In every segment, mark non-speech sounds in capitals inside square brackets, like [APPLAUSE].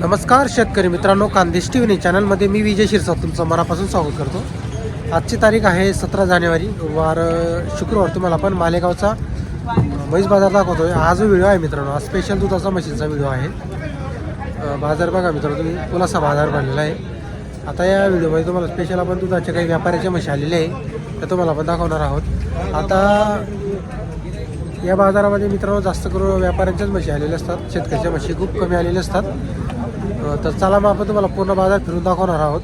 नमस्कार शेतकरी मित्रांनो खानदेश टी व्ही चॅनलमध्ये मी विजय शिरसाव तुमचं मनापासून स्वागत करतो. आजची तारीख आहे सतरा जानेवारी वार शुक्रवार. तुम्हाला आपण मालेगावचा अ, म्हैस बाजार आहे हा जो व्हिडिओ आहे मित्रांनो हा स्पेशल दुधाचा मशीनचा व्हिडिओ आहे. बाजार बघा मित्रांनो तुम्ही पुलासा बाजार भरलेला आहे. आता या व्हिडिओमध्ये तुम्हाला स्पेशल आपण दुधाच्या काही व्यापाऱ्याच्या म्हशी आलेले आहे त्या तुम्हाला आपण दाखवणार आहोत. आता या बाजारामध्ये मित्रांनो जास्त करून व्यापाऱ्यांच्याच म्हशी आलेल्या असतात शेतकऱ्याच्या म्हशी खूप कमी आलेल्या असतात. तर चला मग आपण तुम्हाला पूर्ण बाजार फिरून दाखवणार आहोत.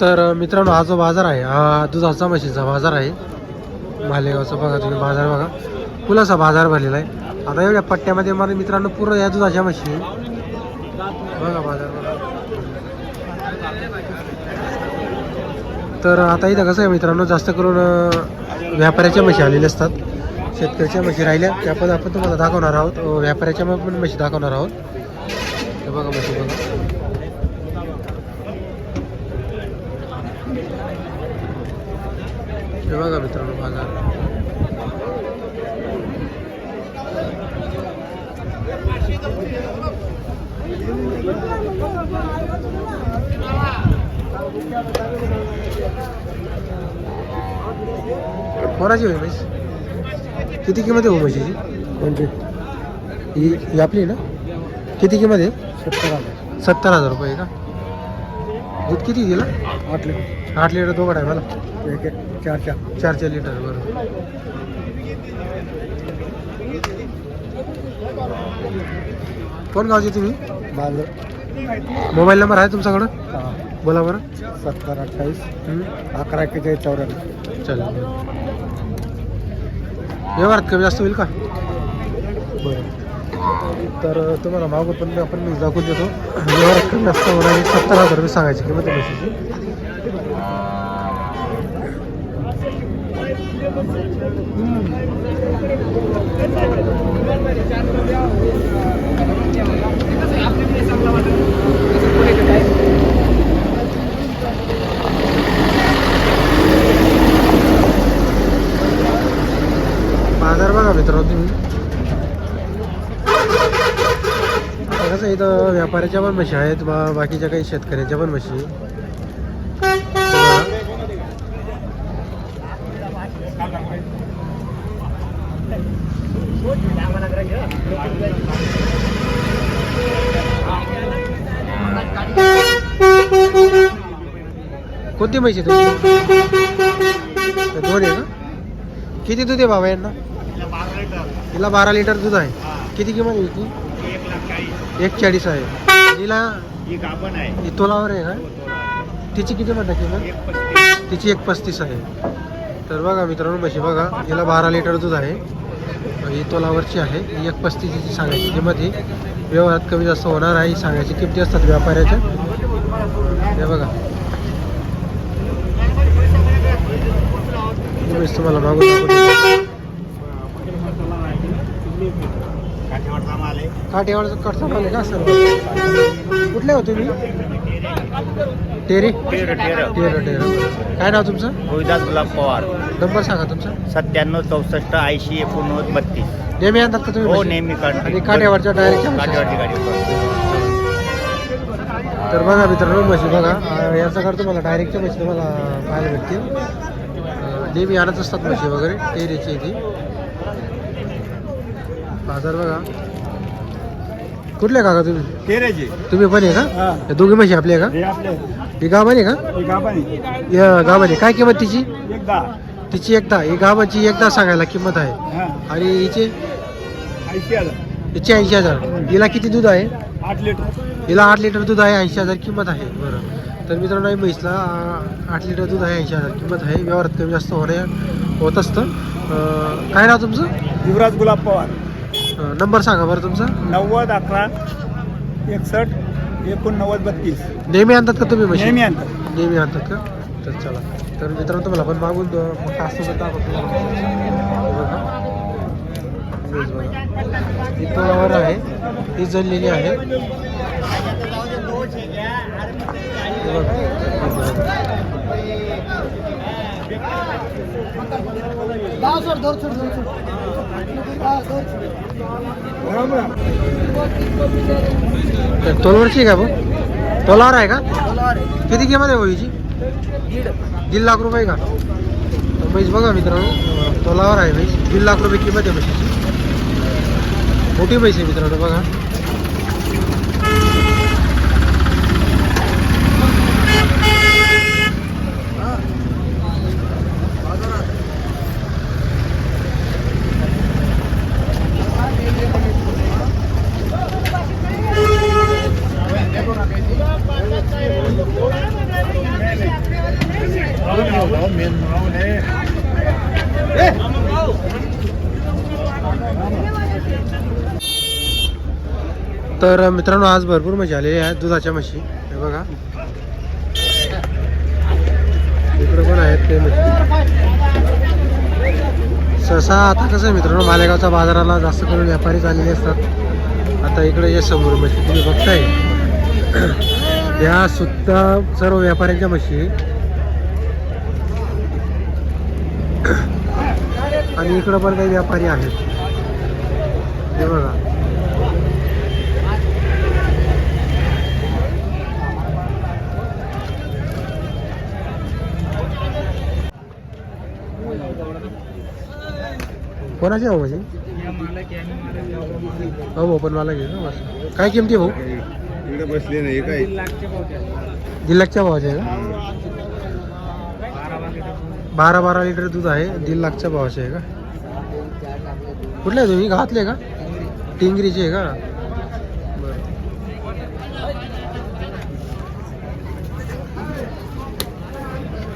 तर मित्रांनो हा जो बाजार आहे हा दुधाचा म्हशीचा बाजार आहे. मालेगावचा बघा तुम्ही बाजार बघा. फुलाचा बाजार भरलेला आहे. आता एवढ्या पट्ट्यामध्ये मला मित्रांनो पूर्ण या दुधाच्या म्हशी. बघा बाजार बघा. तर आता इथं कसं आहे मित्रांनो जास्त करून व्यापाऱ्याच्या म्हशी आलेल्या असतात. शेतकऱ्याच्या म्हशी राहिल्या. त्या पण आपण तुम्हाला दाखवणार आहोत. व्यापाऱ्याच्या पण म्हशी दाखवणार आहोत. हे बघा म्हशी बघा. हे बघा मित्रांनो बाजार कोणाची होईल म्हैस? किती किंमत आहे हो म्हशीची? कोणते ही ही आपली ना? किती किंमत आहे सत्तर हजार. सत्तर हजार रुपये का? दूध किती दिलं? आठ लिटर. आठ लिटर दोघं आहे मला एक एक चार चार. चार चार लिटर बरोबर कोण गावचे तुम्ही? बांद्र मोबाईल नंबर आहे तुमच्याकडं? हा. बोला बरं. सत्तर अठ्ठावीस? अकरा एक्केचाळीस चौऱ्याण्णव. चालेल व्यवहारात कमी जास्त होईल का? बरं. तर तुम्हाला मागं पण आपण मी दाखवून देतो. व्यवहारात कमी जास्त होणार आहे. सत्तर हजार रुपये सांगायची किंमत आहे बाजार बघा मित्रांनो तुम्ही. कसं आहे, इथं व्यापाऱ्याच्या पण म्हशी आहेत बा बाकीच्या काही शेतकऱ्याच्या पण म्हशी. कोणती म्हशी आहे तुमची दोन आहे ना? किती दूध आहे बाबा यांना? हिला बारा लिटर दूध आहे. किती किंमत आहे एक चाळीस आहे. हिला ही गाभण आहे ही तोलावर आहे. का तिची किती म्हणता किंमत तिची एक पस्तीस आहे. तर बघा मित्रांनो म्हशी बघा हिला बारा लिटर दूध आहे. ही तोलावरची आहे. ही एक पस्तीसची सांगायची किंमत ही व्यवहारात कमी जास्त होणार आहे ही सांगायची किमती असतात व्यापाऱ्याच्या. हे बघा. ही तुम्हाला दाखवतो. काठेवाडचा माल आहे काठेवाडचं कडचा माल आहे का सर? कुठले हो तुम्ही? टेरी टेर टेर काय नाव तुमचं? रोहिदास गुलाब पवार. नंबर सांगा तुमचा. सत्त्याण्णव चौसष्ट ऐंशी एकोणनव्वद बत्तीस. नेहमी आणतात का तुम्ही हो म्हशी? नेहमी काढ आणि काठेवाडच्या डायरेक्ट काठेवाडची गाडी तर बघा मित्रांनो म्हशी बघा. अं, याचा कर तुम्हाला डायरेक्टच्या म्हशी तुम्हाला पाहायला भेटतील. अं, नेहमी आणत असतात म्हशी वगैरे टेरीची ती बाजार बघा. कुठले काका तुम्ही? तेराचे तुम्ही पण आहे का? हा. या दोघी म्हशी आपल्या आहे हे आपले का ही आहे का? हे या गावाने काय किंमत तिची? तिची एकदा ही गावाची एकदा सांगायला किंमत आहे. हा. आणि हिची? ऐंशी हजार. हिची ऐंशी हजार. हिला किती दूध आहे? आठ लिटर. हिला आठ लिटर दूध आहे ऐंशी हजार किंमत आहे. बरं. तर मित्रांनो म्हैसला आठ लिटर दूध आहे ऐंशी हजार किंमत आहे. व्यवहारात कमी जास्त होणे होत असतं. अं, काय नाव तुमचं? युवराज गुलाब पवार. नंबर सांगा बरं तुमचा. नव्वद अकरा एकसष्ट एकोणनव्वद बत्तीस. नेहमी आणतात का तुम्ही म्हशी नेहमी आणतात. नेहमी आणतात का? तर चला. तर मित्रांनो तुम्हाला पण मागून मोठा असतो दाखवतो आहे. ही जळलेली आहे. बघा. हे बघा. राम राम. तोलवरची का भाऊ? तोलावर आहे का? किती किंमत आहे हिची? दीड. लाख रुपये का? म्हैस बघा मित्रांनो तोलावर आहे म्हैस दीड लाख रुपये किंमत आहे म्हशीची मोठी म्हैस आहे मित्रांनो बघा. तर मित्रांनो आज भरपूर म्हशी आलेल्या आहेत दुधाच्या म्हशी. हे बघा. इकडे पण आहेत ते म्हशी? सहसा आता कसं आहे मित्रांनो मालेगावच्या बाजाराला जास्त करून व्यापारी चाललेले असतात. आता इकडे या समोर म्हशी तुम्ही बघताय. [CLEARS THROAT] या सुद्धा सर्व व्यापाऱ्यांच्या म्हशी. आणि इकडं पण काही व्यापारी आहेत. हे बघा. कोणाची आहे म्हणजे हो भाऊ पण मला घे काय किमती आहे भाऊ? इकडे बसले नाही काय दीड लाखच्या भावाचे आहे का? बारा बारा लिटर दूध आहे. दीड लाखच्या भावाचे आहे का? कुठले आहे तुम्ही? घातले का? टिंगरीचे आहे का? बरं.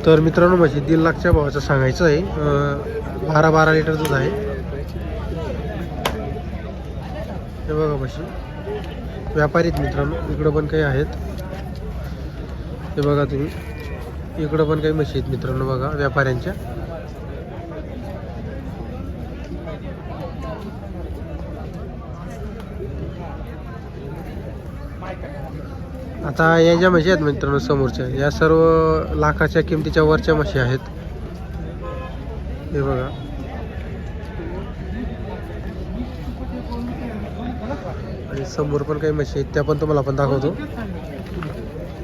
तर मित्रांनो माझी दीड लाखच्या भावाचं सांगायचं आहे. बारा बारा लिटर दूध आहे. हे बघा म्हशी व्यापारी आहेत मित्रांनो इकडं पण काही आहेत. हे बघा तुम्ही. इकडं पण काही म्हशी आहेत मित्रांनो बघा व्यापाऱ्यांच्या. आता या ज्या म्हशी आहेत मित्रांनो समोरच्या या सर्व लाखाच्या किमतीच्या वरच्या म्हशी आहेत. हे बघा. आणि समोर पण काही म्हशी आहेत त्या पण तुम्हाला आपण दाखवतो.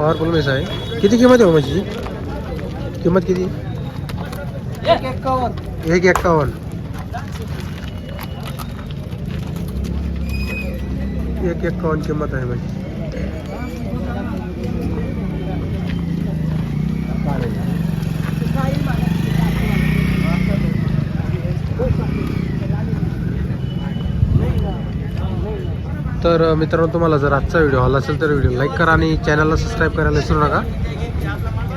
पॉवरफुल म्हैस आहे किती किंमत आहे हो म्हशीची किंमत किती? एक एक्कावन्न एक एक्कावन्न किंमत है म्हशी तर मित्रांनो तुम्हाला जर आजचा व्हिडिओ हवा असेल तर व्हिडिओ लाईक करा आणि चॅनलला सबस्क्राईब करायला विसरू नका.